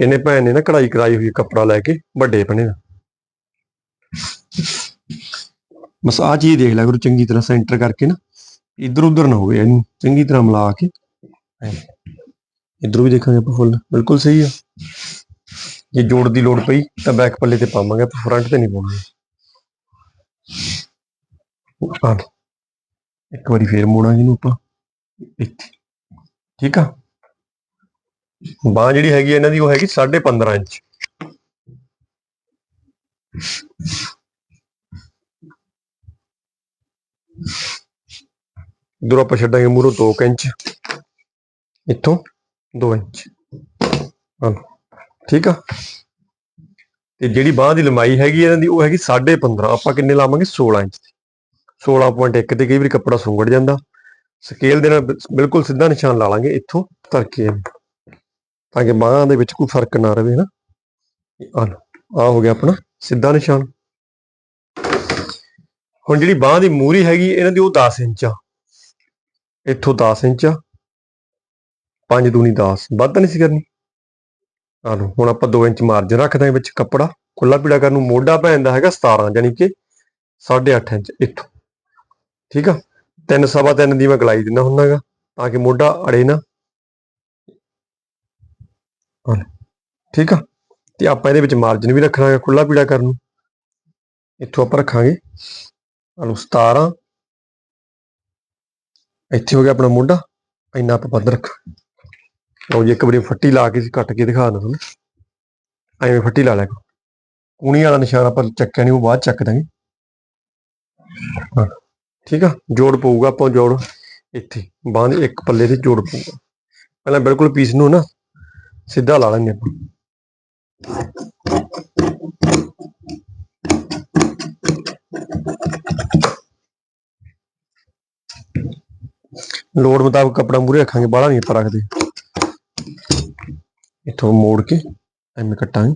ਇਹਨੇ ਭੈਣ ਨੇ ਨਾ ਕਢਾਈ ਕਰਾਈ ਹੋਈ ਕੱਪੜਾ ਲੈ ਕੇ, ਵੱਡੇ ਪਣੇ ਦਾ। ਬਸ ਆ ਚੀਜ਼ ਦੇਖ ਲਿਆ ਕਰੋ ਚੰਗੀ ਤਰ੍ਹਾਂ ਸੈਂਟਰ ਕਰਕੇ ਨਾ ਇੱਧਰ ਉੱਧਰ ਨਾ ਹੋਵੇ ਇਹਨੂੰ, ਚੰਗੀ ਤਰ੍ਹਾਂ ਮਿਲਾ ਕੇ। ਇਧਰੋਂ ਵੀ ਦੇਖਾਂਗੇ ਆਪਾਂ ਫੁੱਲ, ਬਿਲਕੁਲ ਸਹੀ ਆ। ਜੇ ਜੋੜ ਦੀ ਲੋੜ ਪਈ ਤਾਂ ਬੈਕ ਪੱਲੇ ਤੇ ਪਾਵਾਂਗੇ, ਆਪਾਂ ਫਰੰਟ ਤੇ ਨਹੀਂ ਪਾਉਣਾ। ਇੱਕ ਵਾਰੀ ਫੇਰ ਮੋੜਾਂਗੇ ਇਹਨੂੰ ਆਪਾਂ। ਇੱਥੇ। ਠੀਕ ਆ? ਬਾਹ ਜਿਹੜੀ ਹੈਗੀ ਇਹਨਾਂ ਦੀ, ਉਹ ਹੈਗੀ 15.5 ਇੰਚ। ਇਧਰੋਂ ਆਪਾਂ ਛੱਡਾਂਗੇ ਮੂਰੋਂ 2 ਇੰਚ। ਇੱਥੋਂ 2 ਇੰਚ। ਹਾਂ। ਠੀਕ ਆ? ਤੇ ਜਿਹੜੀ ਬਾਹ ਦੀ ਲੰਬਾਈ ਹੈਗੀ ਇਹਨਾਂ ਦੀ, ਉਹ ਹੈਗੀ 15.5 ਆਪਾਂ ਕਿੰਨੇ ਲਾਵਾਂਗੇ? 16 ਇੰਚ ਦੀ। 16.1 ਤੇ ਕਈ ਵਾਰੀ ਕੱਪੜਾ ਸੁੰਗੜ ਜਾਂਦਾ। ਸਕੇਲ ਦੇ ਨਾਲ ਬਿਲਕੁਲ ਸਿੱਧਾ ਨਿਸ਼ਾਨ ਲਾ ਲਾਂਗੇ ਇੱਥੋਂ ਧਰ ਤਾਂ ਕਿ ਬਾਹਾਂ ਦੇ ਵਿੱਚ ਕੋਈ ਫ਼ਰਕ ਨਾ ਰਵੇ ਨਾ ਆ ਆ ਹੋ ਗਿਆ ਆਪਣਾ ਸਿੱਧਾ ਨਿਸ਼ਾਨ। ਹੁਣ ਜਿਹੜੀ ਬਾਹ ਦੀ ਮੂਰੀ ਹੈਗੀ, ਇਹਨਾਂ ਦੀ ਉਹ 10 ਇੰਚ ਆ। ਇੱਥੋਂ 10 ਇੰਚ ਆ। 5 ਦੂਣੀ 10 ਵੱਧ ਤਾਂ ਨਹੀਂ ਸੀ ਕਰਨੀ। ਆ ਹੁਣ ਆਪਾਂ 2 ਇੰਚ ਮਾਰਜਨ ਰੱਖ ਦਾਂਗੇ ਵਿੱਚ ਕੱਪੜਾ ਖੁੱਲਾ ਪੀੜਾ ਕਰਨ ਨੂੰ ਮੋਢਾ ਪੈਂਦਾ ਹੈਗਾ 17 ਯਾਨੀ ਕਿ 8.5 ਇੰਚ ਇੱਥੋਂ, ਠੀਕ ਆ? ਤਿੰਨ ਸਵਾ ਤਿੰਨ ਦੀ ਮੈਂ ਗਲਾਈ ਦਿੰਦਾ ਹੁੰਦਾਗਾ ਤਾਂ ਕਿ ਮੋਢਾ ਅੜੇ ਨਾ। ਠੀਕ ਆ? ਤੇ ਆਪਾਂ ਇਹਦੇ ਵਿੱਚ ਮਾਰਜਨ ਵੀ ਰੱਖਣਾ ਹੈ ਖੁੱਲਾ ਪੀੜਾ ਕਰਨ ਨੂੰ। ਇੱਥੋਂ ਆਪਾਂ ਰੱਖਾਂਗੇ ਆ 17 ਇੱਥੇ ਹੋ ਗਿਆ ਆਪਣਾ ਮੋਢਾ, ਇੰਨਾ ਆਪਾਂ ਪੱਧ ਰੱਖ ਲਓ ਜੀ, ਇੱਕ ਵਾਰੀ ਫੱਟੀ ਲਾ ਕੇ ਕੱਟ ਕੇ ਦਿਖਾ ਦਿੰਦਾ ਤੁਹਾਨੂੰ। ਐਵੇਂ ਫੱਟੀ ਲਾ ਲੈ ਕੂਣੀ ਵਾਲਾ ਨਿਸ਼ਾਨ ਆਪਾਂ ਚੱਕਿਆ ਨਹੀਂ ਉਹ ਬਾਅਦ ਚੱਕ ਦਾਂਗੇ। ਠੀਕ ਆ? ਜੋੜ ਪਊਗਾ ਆਪਾਂ ਜੋੜ। ਇੱਥੇ, ਬਾਂਹ ਦੇ ਇੱਕ ਪੱਲੇ ਤੇ ਜੋੜ ਪਊਗਾ। ਪਹਿਲਾਂ ਬਿਲਕੁਲ ਪੀਸ ਨੂੰ ਨਾ ਸਿੱਧਾ ਲਾ ਲੈਂਦੇ ਆਪਾਂ। ਲੋੜ ਮੁਤਾਬਕ ਕੱਪੜਾ ਮੂਰੇ ਰੱਖਾਂਗੇ, ਬਾਹਲਾ ਨਹੀਂ ਆਪਾਂ ਰੱਖਦੇ। ਇੱਥੋਂ ਮੋੜ ਕੇ ਐਵੇਂ ਕੱਟਾਂਗੇ।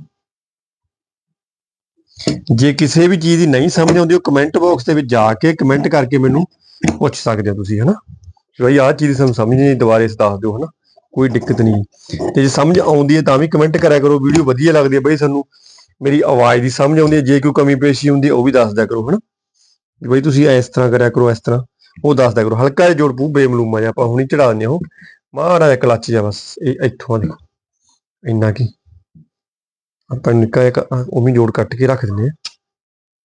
ਜੇ ਕਿਸੇ ਵੀ ਚੀਜ਼ ਦੀ ਨਹੀਂ ਸਮਝ ਆਉਂਦੀ, ਉਹ ਕਮੈਂਟ ਬਾਕਸ ਦੇ ਵਿੱਚ ਜਾ ਕੇ ਕਮੈਂਟ ਕਰਕੇ ਮੈਨੂੰ ਪੁੱਛ ਸਕਦੇ ਹੋ ਤੁਸੀਂ, ਹਨਾ? ਭਾਈ ਆਹ ਚੀਜ਼ ਸਾਨੂੰ ਸਮਝ ਨਹੀਂ ਦੁਬਾਰੇ ਦੱਸ ਦਿਓ, ਹਨਾ? ਕੋਈ ਦਿੱਕਤ ਨਹੀਂ। ਤੇ ਜੇ ਸਮਝ ਆਉਂਦੀ ਹੈ ਤਾਂ ਵੀ ਕਮੈਂਟ ਕਰਿਆ ਕਰੋ ਵੀਡੀਓ ਵਧੀਆ ਲੱਗਦੀ ਹੈ, ਬਈ ਸਾਨੂੰ ਮੇਰੀ ਆਵਾਜ਼ ਦੀ ਸਮਝ ਆਉਂਦੀ ਹੈ, ਜੇ ਕੋਈ ਕਮੀ ਪੇਸ਼ੀ ਹੁੰਦੀ ਹੈ, ਉਹ ਵੀ ਦੱਸ ਦਿਆ ਕਰੋ, ਹਨਾ? ਵੀ ਬਈ ਤੁਸੀਂ ਇਸ ਤਰ੍ਹਾਂ ਕਰਿਆ ਕਰੋ, ਇਸ ਤਰ੍ਹਾਂ, ਉਹ ਦੱਸ ਦਿਆ ਕਰੋ। ਹਲਕਾ ਜਿਹਾ ਜੋੜ ਪੂ ਬੇਮਲੂਮਾ ਜਿਹਾ, ਆਪਾਂ ਹੁਣੀ ਚੜਾ ਦਿੰਦੇ ਹਾਂ, ਉਹ। ਮਾੜਾ ਜਿਹਾ ਕਲੱਚ ਜਿਹਾ ਬਸ, ਇਹ ਇੱਥੋਂ ਆ ਦੇਖੋ। ਇੰਨਾ ਕੀ? ਆਪਾਂ ਨਿੱਕਾ ਇੱਕ ਉਵੇਂ ਜੋੜ ਕੱਟ ਕੇ ਰੱਖ ਦਿੰਦੇ ਆ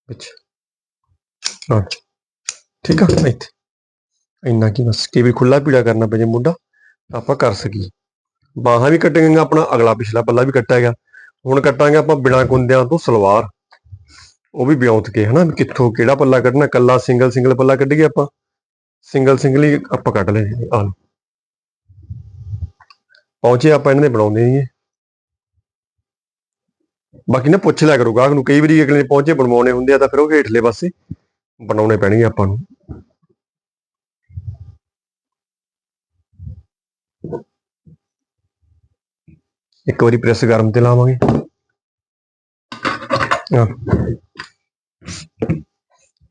ਵਿੱਚ। ਹਾਂ। ਠੀਕ ਆ ਇੱਥੇ। ਇੰਨਾ ਕੀ ਬਸ ਕਿ ਵੀ ਖੁੱਲਾ ਪੀੜਾ ਕਰਨਾ ਪਏ ਜੇ ਮੁੰਡਾ ਆਪਾਂ ਕਰ ਸਕੀਏ। ਬਾਹਾਂ ਵੀ ਕੱਟਾਂਗੇ ਆਪਣਾ ਅਗਲਾ ਪਿਛਲਾ ਪੱਲਾ ਵੀ ਕੱਟਾਂਗਾ ਹੁਣ ਕੱਟਾਂਗੇ ਆਪਾਂ ਬਿਨਾਂ ਕੁੰਦਿਆਂ ਤੋਂ ਸਲਵਾਰ। ਉਹ ਵੀ ਵਿਉਂਤ ਕੇ, ਹਨਾ ਕਿੱਥੋਂ ਕਿਹੜਾ ਪੱਲਾ ਕੱਢਣਾ ਕੱਲਾ ਸਿੰਗਲ ਸਿੰਗਲ ਪੱਲਾ ਕੱਢੀਏ ਆਪਾਂ। ਸਿੰਗਲ ਸਿੰਗਲ ਹੀ ਆਪਾਂ ਕੱਢ ਲੈਣੇ ਆ ਪਹੁੰਚੇ ਆਪਾਂ ਇਹਨਾਂ ਦੇ ਬਣਾਉਂਦੇ ਨਹੀਂ ਬਾਕੀ ਨਾ ਪੁੱਛ ਲਿਆ ਕਰੋ, ਗਾਹਕ ਨੂੰ ਕਈ ਵਾਰੀ ਅਗਲੇ ਨੇ ਪਹੁੰਚੇ ਬਣਵਾਉਣੇ ਹੁੰਦੇ ਆ ਤਾਂ ਫਿਰ ਉਹ ਹੇਠਲੇ ਪਾਸੇ ਬਣਾਉਣੇ ਪੈਣਗੇ ਆਪਾਂ ਨੂੰ। ਇੱਕ ਵਾਰੀ ਪ੍ਰੈਸ ਗਰਮ ਤੇ ਲਾਵਾਂਗੇ।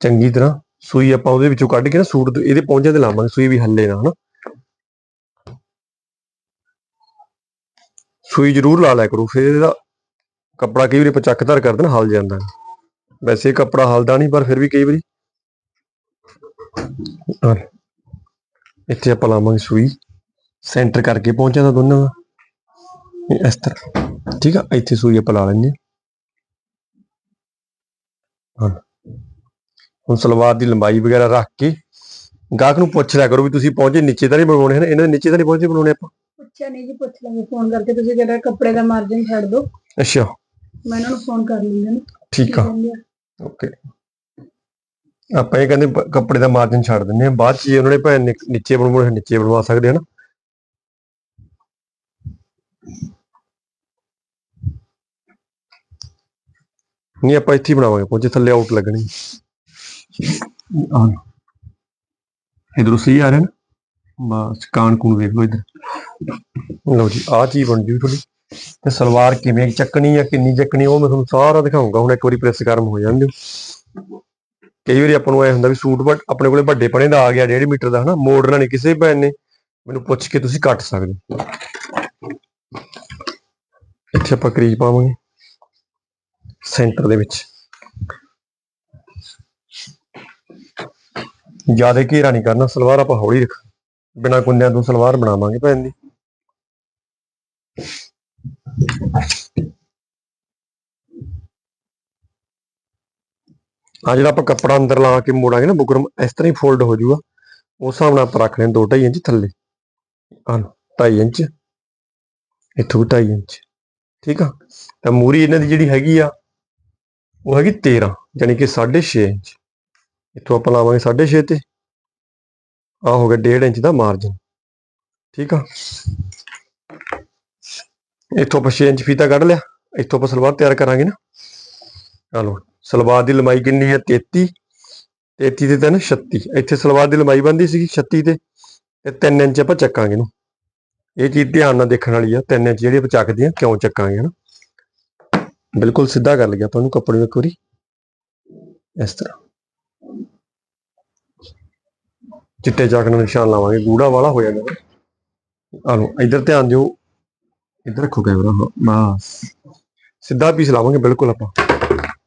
ਚੰਗੀ ਤਰ੍ਹਾਂ ਸੂਈ ਆਪਾਂ ਉਹਦੇ ਵਿੱਚੋਂ ਕੱਢ ਕੇ ਨਾ ਸੂਟ ਇਹਦੇ ਪੌਂਚੇ ਤੇ ਲਾਵਾਂਗੇ ਸੂਈ ਵੀ ਹੱਲੇ ਨਾ ਹਨਾ। ਸੂਈ ਜ਼ਰੂਰ ਲਾ ਲਿਆ ਕਰੋ, ਫਿਰ ਇਹਦਾ ਕੱਪੜਾ ਕਈ ਵਾਰੀ ਪਚੱਕ ਧਰ ਕਰਦੇ ਨਾ ਹਲ ਜਾਂਦਾ ਵੈਸੇ ਕੱਪੜਾ ਹਲਦਾ ਨਹੀਂ ਪਰ ਫਿਰ ਵੀ ਕਈ ਵਾਰੀ। ਆਹ ਲਓ। ਇੱਥੇ ਆਪਾਂ ਲਾਵਾਂਗੇ ਸੂਈ। ਸੈਂਟਰ ਕਰਕੇ ਪਹੁੰਚਿਆ ਤਾਂ ਦੋਨਾਂ ਦਾ। ਇਹ ਇਸ ਤਰ੍ਹਾਂ। ਠੀਕ ਆ ਇੱਥੇ ਸੂਈ ਆਪਾਂ ਲਾ ਲੈਂਦੇ ਹਾਂ। ਹਾਂ। ਹੁਣ ਸਲਵਾਰ ਦੀ ਲੰਬਾਈ ਵਗੈਰਾ ਰੱਖ ਕੇ ਗਾਹਕ ਨੂੰ ਪੁੱਛ ਲਿਆ ਕਰੋ ਵੀ ਤੁਸੀਂ ਪਹੁੰਚੇ ਨੀਚੇ ਤਾਂ ਨਹੀਂ ਬਣਾਉਣੇ ਹਨ? ਇਹਨਾਂ ਦੇ ਨੀਚੇ ਤਾਂ ਨਹੀਂ ਪਹੁੰਚੇ ਬਣਾਉਣੇ ਆਪਾਂ? ਪੁੱਛਿਆ ਨਹੀਂ ਜੀ ਪੁੱਛ ਲਾਂਗੇ ਫੋਨ ਕਰਕੇ। ਤੁਸੀਂ ਜਿਹੜਾ ਕੱਪੜੇ ਦਾ ਮਾਰਜਨ ਛੱਡ ਦਿਓ। ਅੱਛਾ। ਮੈਂ ਇਹਨਾਂ ਨੂੰ ਫੋਨ ਕਰ ਲੂੰਗੀ ਨਾ। ਠੀਕ ਆ। ਓਕੇ ਆਪਾਂ ਇਹ ਕਹਿੰਦੇ ਪ- ਕੱਪੜੇ ਦਾ ਮਾਰਜਨ ਛੱਡ ਦਿੰਦੇ ਆ ਬਾਅਦ ਚ ਜੇ ਉਹਨਾਂ ਨੇ ਭਾਵੇਂ ਨਿ- ਨੀਚੇ ਬਣਵਾਉਣੇ ਨੀਚੇ ਬਣਵਾ ਸਕਦੇ ਹਨ ਨਹੀਂ ਆਪਾਂ ਇੱਥੇ ਹੀ ਬਣਾਵਾਂਗੇ। ਪਹੁੰਚੇ ਥੱਲੇ ਆਊਟ ਲੱਗਣੀ। ਆ ਇਧਰੋਂ ਸਹੀ ਆ ਰਿਹਾ ਨਾ। ਬਸ ਕਾਨ ਕੂਨ ਵੇਖ ਲਓ ਇੱਧਰ। ਲਓ ਜੀ ਆਹ ਚੀਜ਼ ਬਣ ਜੂ ਤੁਹਾਡੀ ਤੇ ਸਲਵਾਰ ਕਿਵੇਂ ਚੱਕਣੀ ਆ, ਕਿੰਨੀ ਚੱਕਣੀ ਉਹ ਮੈਂ ਤੁਹਾਨੂੰ ਸਾਰਾ ਦਿਖਾਉਂਗਾ। ਹੁਣ ਇੱਕ ਵਾਰੀ ਪ੍ਰੈਸ ਗਰਮ ਹੋ ਜਾਂਦੇ ਕਈ ਵਾਰੀ ਆਪਾਂ ਨੂੰ ਐ ਹੁੰਦਾ ਵੀ ਸੂਟ ਵੱਡ- ਆਪਣੇ ਕੋਲੇ ਵੱਡੇ ਪਣੇ ਦਾ ਆ ਗਿਆ 1.5 ਮੀਟਰ ਦਾ ਹਨਾ, ਮੋੜਨਾ ਨਹੀਂ ਕਿਸੇ ਭੈਣ ਨੇ, ਮੈਨੂੰ ਪੁੱਛ ਕੇ ਤੁਸੀਂ ਕੱਟ ਸਕਦੇ ਇੱਥੇ ਆਪਾਂ ਕਰੀਜ ਪਾਵਾਂਗੇ, ਸੈਂਟਰ ਦੇ ਵਿੱਚ। ਜ਼ਿਆਦਾ ਘੇਰਾ ਨਹੀਂ ਕਰਨਾ, ਸਲਵਾਰ ਆਪਾਂ ਹੌਲੀ ਰੱਖ ਬਿਨਾ ਕੁੰਦਿਆਂ ਤੋਂ ਸਲਵਾਰ ਬਣਾਵਾਂਗੇ ਭੈਣ ਦੀ ਆ ਜਿਹੜਾ ਆਪਾਂ ਕੱਪੜਾ ਅੰਦਰ ਲਾ ਕੇ ਮੋੜਾਂਗੇ ਨਾ ਬੁਕਰਮ, ਇਸ ਤਰ੍ਹਾਂ ਹੀ ਫੋਲਡ ਹੋ ਜਾਊਗਾ। ਉਸ ਹਿਸਾਬ ਨਾਲ ਆਪਾਂ ਰੱਖ ਲੈਣ 2.5 ਇੰਚ ਥੱਲੇ। ਆ 2.5 ਇੰਚ। ਇੱਥੋਂ ਵੀ 2.5 ਇੰਚ। ਠੀਕ ਆ? ਤਾਂ ਮੂਰੀ ਇਹਨਾਂ ਦੀ ਜਿਹੜੀ ਹੈਗੀ ਆ, ਉਹ ਹੈਗੀ 13 ਯਾਨੀ ਕਿ 6.5 ਇੰਚ। ਇੱਥੋਂ ਆਪਾਂ ਲਾਵਾਂਗੇ 6.5 ਤੇ। ਆ ਹੋ ਗਿਆ 1.5 ਇੰਚ ਦਾ ਮਾਰਜਨ ਠੀਕ ਆ? ਇੱਥੋਂ ਆਪਾਂ 6 ਇੰਚ ਫੀਤਾ ਕੱਢ ਲਿਆ, ਇੱਥੋਂ ਆਪਾਂ ਸਲਵਾਰ ਤਿਆਰ ਕਰਾਂਗੇ ਨਾ। ਚਲੋ ਸਲਵਾਰ ਦੀ ਲੰਬਾਈ ਕਿੰਨੀ ਹੈ? 33 33 ਤੇ 3 36 ਇੱਥੇ ਸਲਵਾਰ ਦੀ ਲੰਬਾਈ ਬੰਦੀ ਸੀਗੀ 36 ਤੇ ਤੇ 3 ਇੰਚ ਆਪਾਂ ਚੱਕਾਂਗੇ ਇਹਨੂੰ। ਇਹ ਚੀਜ਼ ਧਿਆਨ ਨਾਲ ਦੇਖਣ ਵਾਲੀ ਆ 3 ਇੰਚ ਜਿਹੜੀ ਆਪਾਂ ਚੱਕਦੇ ਆ, ਕਿਉਂ ਚੱਕਾਂਗੇ ਹਨਾ? ਬਿਲਕੁਲ ਸਿੱਧਾ ਕਰ ਲਿਆ ਆਪਾਂ ਨੂੰ ਕੱਪੜੇ ਨੂੰ ਇੱਕ ਵਾਰੀ। ਇਸ ਤਰ੍ਹਾਂ। ਚਿੱਟੇ ਚਾਕ ਨਾਲ ਨਿਸ਼ਾਨ ਲਾਵਾਂਗੇ, ਗੂੜਾ ਵਾਲਾ ਹੋ ਜਾਂਦਾ ਆ ਲਓ, ਇੱਧਰ ਧਿਆਨ ਦਿਓ ਇੱਧਰ ਰੱਖੋ ਕੈਮਰਾ ਬਸ। ਸਿੱਧਾ ਪੀਸ ਲਾਵਾਂਗੇ, ਬਿਲਕੁਲ ਆਪਾਂ।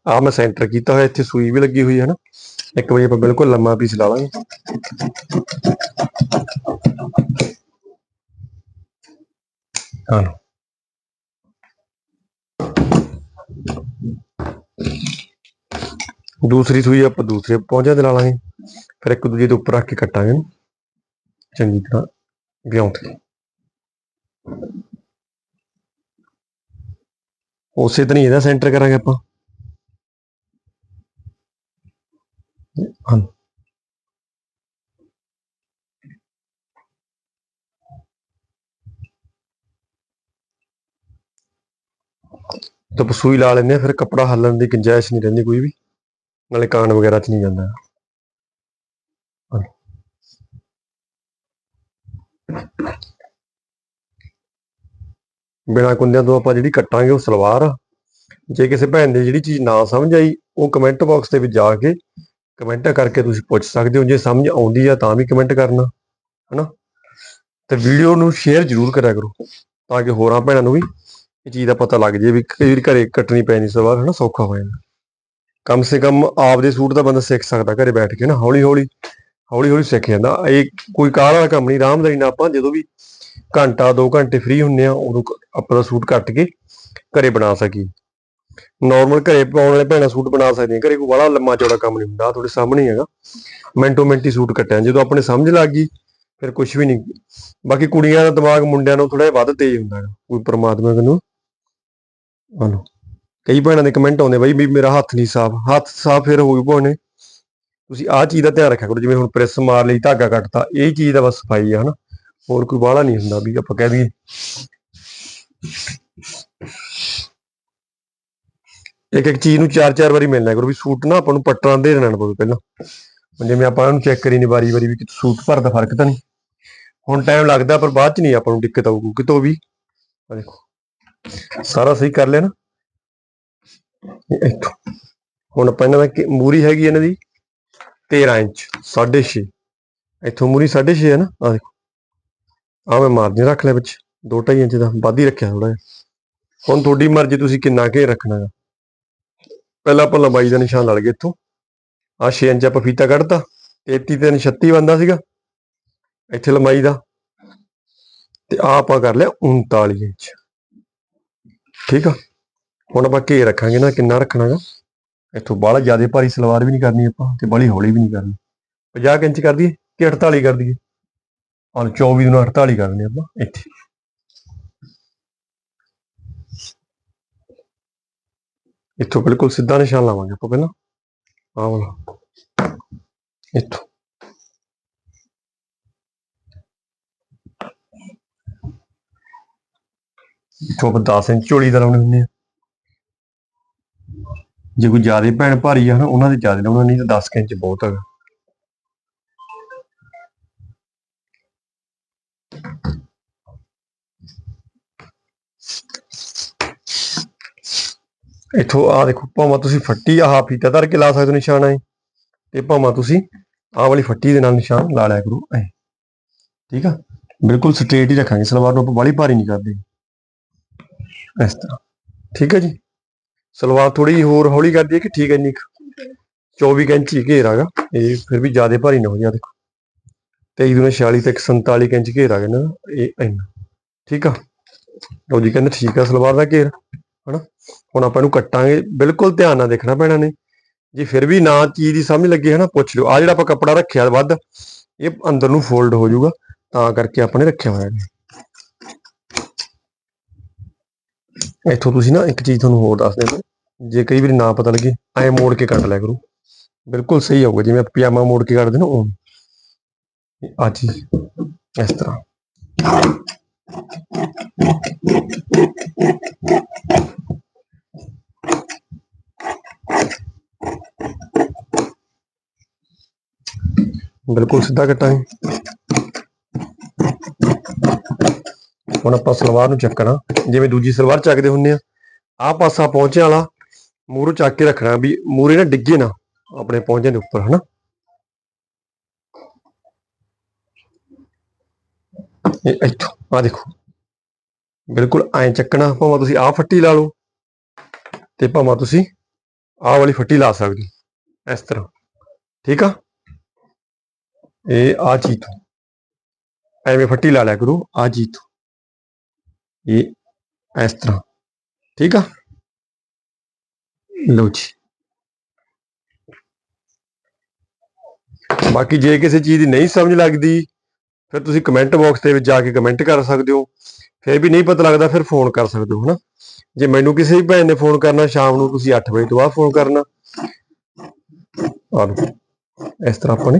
ਆ ਮੈਂ ਸੈਂਟਰ ਕੀਤਾ ਹੋਇਆ, ਇੱਥੇ ਸੂਈ ਵੀ ਲੱਗੀ ਹੋਈ ਹੈ ਨਾ। ਇੱਕ ਵਾਰੀ ਆਪਾਂ ਬਿਲਕੁਲ ਲੰਮਾ ਪੀਸ ਲਾ ਲਾਂਗੇ ਦੂਸਰੀ ਸੂਈ ਆਪਾਂ ਦੂਸਰੇ ਪਹੁੰਚਿਆ ਤੇ ਲਾ ਲਾਂਗੇ। ਫਿਰ ਇੱਕ ਦੂਜੇ ਦੇ ਉੱਪਰ ਰੱਖ ਕੇ ਕੱਟਾਂਗੇ। ਚੰਗੀ ਤਰ੍ਹਾਂ ਵਿਉਂਤ ਕੇ ਉਸੇ ਤਰ੍ਹਾਂ ਇਹਦਾ ਸੈਂਟਰ ਕਰਾਂਗੇ ਆਪਾਂ। ਹਾਂ ਤਾਂ ਆਪਾਂ ਸੂਈ ਲਾ ਲੈਂਦੇ ਆ ਫਿਰ ਕੱਪੜਾ ਹੱਲਣ ਦੀ ਗੁੰਜਾਇਸ਼ ਨਹੀਂ ਰਹਿੰਦੀ ਕੋਈ ਵੀ। ਨਾਲੇ ਕਾਨ ਵਗੈਰਾ ਚ ਨਹੀਂ ਜਾਂਦਾ। ਬਿਨਾਂ ਕੁੰਦਿਆਂ ਤੋਂ ਆਪਾਂ ਜਿਹੜੀ ਕੱਟਾਂਗੇ ਉਹ ਸਲਵਾਰ ਆ। ਜੇ ਕਿਸੇ ਭੈਣ ਦੀ ਜਿਹੜੀ ਚੀਜ਼ ਨਾ ਸਮਝ ਆਈ, ਉਹ ਕਮੈਂਟ ਬਾਕਸ ਦੇ ਵਿੱਚ ਜਾ ਕੇ ਕਮੈਂਟ ਕਰਕੇ ਤੁਸੀਂ ਪੁੱਛ ਸਕਦੇ ਹੋ। ਜੇ ਸਮਝ ਆਉਂਦੀ ਆ ਤਾਂ ਵੀ ਕਮੈਂਟ ਕਰਨਾ, ਹਨਾ? ਤੇ ਵੀਡੀਓ ਨੂੰ ਸ਼ੇਅਰ ਜ਼ਰੂਰ ਕਰਿਆ ਕਰੋ, ਤਾਂ ਕਿ ਹੋਰਾਂ ਭੈਣਾਂ ਨੂੰ ਵੀ ਇਹ ਚੀਜ਼ ਦਾ ਪਤਾ ਲੱਗ ਜੇ ਵੀ ਕਈ ਵਾਰੀ ਘਰੇ ਕੱਟਣੀ ਪੈਣੀ ਸਲਵਾਰ, ਹਨਾ? ਸੌਖਾ ਹੋ ਜਾਂਦਾ। ਕਮ ਸੇ ਕਮ ਆਪਦੇ ਸੂਟ ਦਾ ਬੰਦਾ ਸਿੱਖ ਸਕਦਾ ਘਰੇ ਬੈਠ ਕੇ ਨਾ ਹੌਲੀ ਹੌਲੀ ਹੌਲੀ ਹੌਲੀ ਸਿੱਖ ਜਾਂਦਾ। ਇਹ ਕੋਈ ਕਾਹਲਾ ਵਾਲਾ ਕੰਮ ਨਹੀਂ, ਆਰਾਮਦਾਰੀ ਨਾਲ ਆਪਾਂ ਜਦੋਂ ਵੀ ਘੰਟਾ 2 ਘੰਟੇ ਫ੍ਰੀ ਹੁੰਨੇ ਆ, ਉਦੋਂ ਕ- ਆਪਣਾ ਸੂਟ ਕੱਟ ਕੇ ਘਰੇ ਬਣਾ ਸਕੀ ਨਾਰਮਲ ਘਰੇ ਪਾਉਣ ਵਾਲੇ ਭੈਣਾਂ ਸੂਟ ਬਣਾ ਸਕਦੀਆਂ ਘਰੇ ਕੋਈ ਬੜਾ ਲੰਮਾ ਚੌੜਾ ਕੰਮ ਨਹੀਂ ਹੁੰਦਾ, ਆਹ ਤੁਹਾਡੇ ਸਾਹਮਣੇ ਹੈਗਾ। ਮਿੰਟੋ ਮਿੰਟੀ ਸੂਟ ਕੱਟਿਆ, ਜਦੋਂ ਆਪਣੇ ਸਮਝ ਲੱਗ ਗਈ, ਫਿਰ ਕੁਝ ਵੀ ਨਹੀਂ। ਬਾਕੀ ਕੁੜੀਆਂ ਦਾ ਦਿਮਾਗ ਮੁੰਡਿਆਂ ਨਾਲੋਂ ਥੋੜਾ ਜਿਹਾ ਵੱਧ ਤੇਜ਼ ਹੁੰਦਾ ਹੈ ਕੋਈ ਪਰਮਾਤਮਾ ਨੂੰ ਹਲੋ, ਕਈ ਭੈਣਾਂ ਦੇ ਕਮੈਂਟ ਆਉਂਦੇ ਬਾਈ ਵੀ ਮੇਰਾ ਹੱਥ ਨਹੀਂ ਸਾਫ਼, ਹੱਥ ਸਾਫ਼ ਫਿਰ ਹੋਊ ਭਾਣੇ। ਤੁਸੀਂ ਆਹ ਚੀਜ਼ ਦਾ ਧਿਆਨ ਰੱਖਿਆ ਕਰੋ, ਜਿਵੇਂ ਹੁਣ ਪ੍ਰੈਸ ਮਾਰ ਲਈ, ਧਾਗਾ ਕੱਟਤਾ, ਇਹ ਚੀਜ਼ ਦਾ ਬਸ ਸਫ਼ਾਈ ਆ, ਹਨਾ। ਹੋਰ ਕੋਈ ਬਾਹਲਾ ਨਹੀਂ ਹੁੰਦਾ ਵੀ ਆਪਾਂ ਕਹਿ ਦਈਏ। ਇੱਕ ਇੱਕ ਚੀਜ਼ ਨੂੰ ਚਾਰ ਚਾਰ ਵਾਰੀ ਮਿਲਣਾ ਕਰੋ ਵੀ ਸੂਟ ਨਾ ਆਪਾਂ ਨੂੰ ਪੱਟਾਂ ਦੇ ਦੇਣਾ ਪਵੇ ਪਹਿਲਾਂ। ਜਿਵੇਂ ਆਪਾਂ ਇਹਨੂੰ ਚੈੱਕ ਕਰੀ ਨਹੀਂ ਵਾਰੀ ਵਾਰੀ ਵੀ ਕਿ ਸੂਟ ਭਰਦਾ ਫ਼ਰਕ ਤਾਂ ਨਹੀਂ। ਹੁਣ ਟਾਈਮ ਲੱਗਦਾ ਪਰ ਬਾਅਦ ਚ ਨਹੀਂ ਆਪਾਂ ਨੂੰ ਦਿੱਕਤ ਆਊਗੀ, ਕਿਤੋਂ ਵੀ। ਆ ਦੇਖੋ, ਸਾਰਾ ਸਹੀ ਕਰ ਲਿਆ ਨਾ। ਇੱਥੋਂ। ਹੁਣ ਆਪਾਂ ਇਹਨਾਂ ਦਾ ਮੂਰੀ ਹੈਗੀ ਇਹਨਾਂ ਦੀ 13 ਇੰਚ 6.5 ਇੱਥੋਂ ਮੂਰੀ 6.5 ਹੈ ਨਾ? ਆ ਦੇਖੋ। ਆ ਮੈਂ ਮਾਰਜਨ ਰੱਖ ਲਿਆ ਵਿੱਚ 2.5 ਇੰਚ ਦਾ ਵੱਧ ਹੀ ਰੱਖਿਆ ਥੋੜਾ ਜਿਹਾ। ਹੁਣ ਤੁਹਾਡੀ ਮਰਜ਼ੀ, ਤੁਸੀਂ ਕਿੰਨਾ ਘੇਰ ਰੱਖਣਾ ਹੈ। ਪਹਿਲਾਂ ਆਪਾਂ ਲੰਬਾਈ ਦਾ ਨਿਸ਼ਾਨ ਲੜ ਗਏ ਇੱਥੋਂ। ਆ 6 ਇੰਚ ਆਪਾਂ ਫੀਤਾ ਕੱਢਤਾ 33 ਤੇ 36 ਬੰਦਾ ਸੀਗਾ, ਇੱਥੇ ਲੰਬਾਈ ਦਾ। ਤੇ ਆ ਆਪਾਂ ਕਰ ਲਿਆ 39 ਇੰਚ। ਠੀਕ ਆ? ਹੁਣ ਆਪਾਂ ਘੇਰ ਰੱਖਾਂਗੇ ਨਾ, ਕਿੰਨਾ ਰੱਖਣਾਗਾ ਇੱਥੋਂ ਬਾਹਲਾ ਜ਼ਿਆਦਾ ਭਾਰੀ ਸਲਵਾਰ ਵੀ ਨਹੀਂ ਕਰਨੀ ਆਪਾਂ, ਤੇ ਬਾਹਲੀ ਹੌਲੀ ਵੀ ਨਹੀਂ ਕਰਨੀ। 50 ਕੁ ਇੰਚ ਕਰ ਦਈਏ ਕਿ 48 ਕਰ ਦਈਏ? ਹਾਂ 24 ਨੂੰ 48 ਕਰਨੇ ਆਪਾਂ, ਇੱਥੇ। ਇੱਥੋਂ ਬਿਲਕੁਲ ਸਿੱਧਾ ਨਿਸ਼ਾਨ ਲਾਵਾਂਗੇ ਆਪਾਂ ਪਹਿਲਾਂ। ਆਹ ਵਾਲਾ। ਇੱਥੋਂ। ਇੱਥੋਂ ਆਪਾਂ 10 ਇੰਚ ਝੋਲੀ ਦਾ ਲਾਉਣੇ ਹੁੰਦੇ ਆ। ਜੇ ਕੋਈ ਜ਼ਿਆਦਾ ਭੈਣ ਭਾਰੀ ਆ ਨਾ, ਉਹਨਾਂ ਦੇ ਜ਼ਿਆਦਾ ਲਾਉਣਾ, ਨਹੀਂ ਤਾਂ 10 ਕੁ ਇੰਚ ਬਹੁਤ ਹੈਗਾ ਇੱਥੋਂ ਆ ਦੇਖੋ, ਭਾਵੇਂ ਤੁਸੀਂ ਫੱਟੀ ਆਹ ਫੀਤਾ ਧਰ ਕੇ ਲਾ ਸਕਦੇ ਹੋ ਨਿਸ਼ਾਨ ਐ, ਤੇ ਭਾਵੇਂ ਤੁਸੀਂ ਆਹ ਵਾਲੀ ਫੱਟੀ ਦੇ ਨਾਲ ਨਿਸ਼ਾਨ ਲਾ ਲਿਆ ਕਰੋ ਐ। ਠੀਕ ਆ? ਬਿਲਕੁਲ ਸਟ੍ਰੇਟ ਹੀ ਰੱਖਾਂਗੇ, ਸਲਵਾਰ ਨੂੰ ਆਪਾਂ ਬਾਲੀ ਭਾਰੀ ਨਹੀਂ ਕਰਦੇ। ਇਸ ਤਰ੍ਹਾਂ। ਠੀਕ ਹੈ ਜੀ? ਸਲਵਾਰ ਥੋੜੀ ਜਿਹੀ ਹੋਰ ਹੌਲੀ ਕਰਦੀ ਹੈ ਕਿ ਠੀਕ ਹੈ, ਇੰਨੀ ਕੁ? 24 ਕੁ ਇੰਚ ਹੀ ਘੇਰ ਹੈਗਾ ਇਹ ਫਿਰ ਵੀ ਜ਼ਿਆਦਾ ਭਾਰੀ ਨਾ ਹੋ ਜਾ ਦੇਖੋ। 23 ਦੂਣੇ 46 ਤੇ 47 ਕੁ ਇੰਚ ਘੇਰਾ ਕਹਿੰਦਾ ਇਹ ਇੰਨਾ। ਠੀਕ ਆ? ਲਓ ਜੀ, ਕਹਿੰਦੇ ਠੀਕ ਆ, ਸਲਵਾਰ ਦਾ ਘੇਰ। ਹਨਾ? ਹੁਣ ਆਪਾਂ ਇਹਨੂੰ ਕੱਟਾਂਗੇ, ਬਿਲਕੁਲ ਧਿਆਨ ਨਾਲ ਦੇਖਣਾ ਪੈਣਾ ਨੇ ਜੇ ਫਿਰ ਵੀ ਨਾ ਚੀਜ਼ ਦੀ ਸਮਝ ਲੱਗੇ, ਹਨਾ, ਪੁੱਛ ਲਿਓ। ਆ ਜਿਹੜਾ ਆਪਾਂ ਕੱਪੜਾ ਰੱਖਿਆ ਵੱਧ, ਇਹ ਅੰਦਰ ਨੂੰ ਫੋਲਡ ਹੋ ਜਾਊਗਾ। ਤਾਂ ਕਰਕੇ ਆਪਾਂ ਨੇ ਰੱਖਿਆ ਹੋਇਆ ਹੈ ਇੱਥੋਂ ਤੁਸੀਂ ਨਾ ਇੱਕ ਚੀਜ਼ ਤੁਹਾਨੂੰ ਹੋਰ ਦੱਸ ਦਿੰਦਾ ਜੇ ਕਈ ਵਾਰੀ ਨਾ ਪਤਾ ਲੱਗੇ, ਐ ਮੋੜ ਕੇ ਕੱਟ ਲਿਆ ਕਰੋ। ਬਿਲਕੁਲ ਸਹੀ ਆਊਗਾ, ਜਿਵੇਂ ਆਪਾਂ ਪਜਾਮਾ ਮੋੜ ਕੇ ਕੱਟਦੇ ਨਾ, ਉਹ। ਆ ਚੀਜ਼, ਇਸ ਤਰ੍ਹਾਂ। ਬਿਲਕੁਲ ਸਿੱਧਾ ਕੱਟਾਂਗੇ ਹੁਣ ਆਪਾਂ ਸਲਵਾਰ ਨੂੰ ਚੱਕਣਾ ਜਿਵੇਂ ਦੂਜੀ ਸਲਵਾਰ ਚੱਕਦੇ ਹੁੰਨੇ ਆ। ਆਹ ਪਾਸਾ ਪਹੁੰਚੇ ਵਾਲਾ ਮੂਹਰੋਂ ਚੱਕ ਕੇ ਰੱਖਣਾ ਵੀ ਮੂਰੇ ਨਾ ਡਿੱਗੇ ਨਾ ਆਪਣੇ ਪਹੁੰਚੇ ਦੇ ਉੱਪਰ, ਹਨਾ? ਇਹ ਇੱਥੋਂ ਆ ਦੇਖੋ। ਬਿਲਕੁਲ ਐਂ ਚੱਕਣਾ, ਭਾਵੇਂ ਤੁਸੀਂ ਆਹ ਫੱਟੀ ਲਾ ਲਓ ਤੇ ਭਾਵੇਂ ਤੁਸੀਂ ਆਹ ਵਾਲੀ ਫੱਟੀ ਲਾ ਸਕਦੇ ਹੋ ਇਸ ਤਰ੍ਹਾਂ। ਠੀਕ ਆ? ਇਹ ਆ ਚੀਜ਼ ਐਵੇਂ ਫੱਟੀ ਲਾ ਲਿਆ ਕਰੋ ਆ ਚੀਜ਼ ਇਹ ਇਸ ਤਰ੍ਹਾਂ। ਠੀਕ ਆ? ਲਓ ਜੀ। ਬਾਕੀ ਜੇ ਕਿਸੇ ਚੀਜ਼ ਦੀ ਨਹੀਂ ਸਮਝ ਲੱਗਦੀ, ਫਿਰ ਤੁਸੀਂ ਕਮੈਂਟ ਬਾਕਸ ਦੇ ਵਿੱਚ ਜਾ ਕੇ ਕਮੈਂਟ ਕਰ ਸਕਦੇ ਹੋ। ਫਿਰ ਵੀ ਨਹੀਂ ਪਤਾ ਲੱਗਦਾ, ਫਿਰ ਫੋਨ ਕਰ ਸਕਦੇ ਹੋ, ਹਨਾ? ਜੇ ਮੈਨੂੰ ਕਿਸੇ ਵੀ ਭੈਣ ਨੇ ਫੋਨ ਕਰਨਾ, ਸ਼ਾਮ ਨੂੰ ਤੁਸੀਂ 8 ਵਜੇ ਤੋਂ ਬਾਅਦ ਫੋਨ ਕਰਨਾ। ਆ ਇਸ ਤਰ੍ਹਾਂ ਆਪਾਂ ਨੇ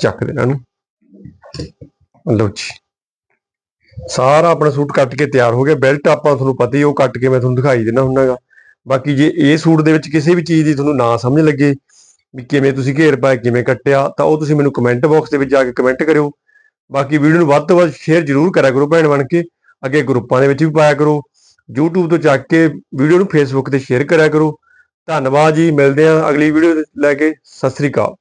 ਚੱਕ ਦੇਣਾ ਇਹਨੂੰ। ਲਓ ਜੀ। ਸਾਰਾ ਆਪਣਾ ਸੂਟ ਕੱਟ ਕੇ ਤਿਆਰ ਹੋ ਗਿਆ। ਬੈਲਟ ਆਪਾਂ ਤੁਹਾਨੂੰ ਪਤਾ ਹੀ ਉਹ ਕੱਟ ਕੇ ਮੈਂ ਤੁਹਾਨੂੰ ਦਿਖਾਈ ਦੇਣਾ ਹੁੰਨਾਗਾ ਬਾਕੀ ਜੇ ਇਹ ਸੂਟ ਦੇ ਵਿੱਚ ਕਿਸੇ ਵੀ ਚੀਜ਼ ਦੀ ਤੁਹਾਨੂੰ ਨਾ ਸਮਝ ਲੱਗੇ ਵੀ ਕਿਵੇਂ ਤੁਸੀਂ ਘੇਰ ਪਾਇਆ, ਕਿਵੇਂ ਕੱਟਿਆ, ਤਾਂ ਉਹ ਤੁਸੀਂ ਮੈਨੂੰ ਕਮੈਂਟ ਬਾਕਸ ਦੇ ਵਿੱਚ ਜਾ ਕੇ ਕਮੈਂਟ ਕਰਿਓ। ਬਾਕੀ ਵੀਡੀਓ ਨੂੰ ਵੱਧ ਤੋਂ ਵੱਧ ਸ਼ੇਅਰ ਜ਼ਰੂਰ ਕਰਿਆ ਕਰੋ ਭੈਣ ਬਣ ਕੇ। ਅੱਗੇ ਗਰੁੱਪਾਂ ਦੇ ਵਿੱਚ ਵੀ ਪਾਇਆ ਕਰੋ। YouTube ਤੋਂ ਚੱਕ ਕੇ ਵੀਡੀਓ ਨੂੰ Facebook ਤੇ ਸ਼ੇਅਰ ਕਰਿਆ ਕਰੋ। ਧੰਨਵਾਦ ਜੀ, ਮਿਲਦੇ ਹਾਂ ਅਗਲੀ ਵੀਡੀਓ ਲੈ ਕੇ। ਸਤਿ ਸ੍ਰੀ ਅਕਾਲ।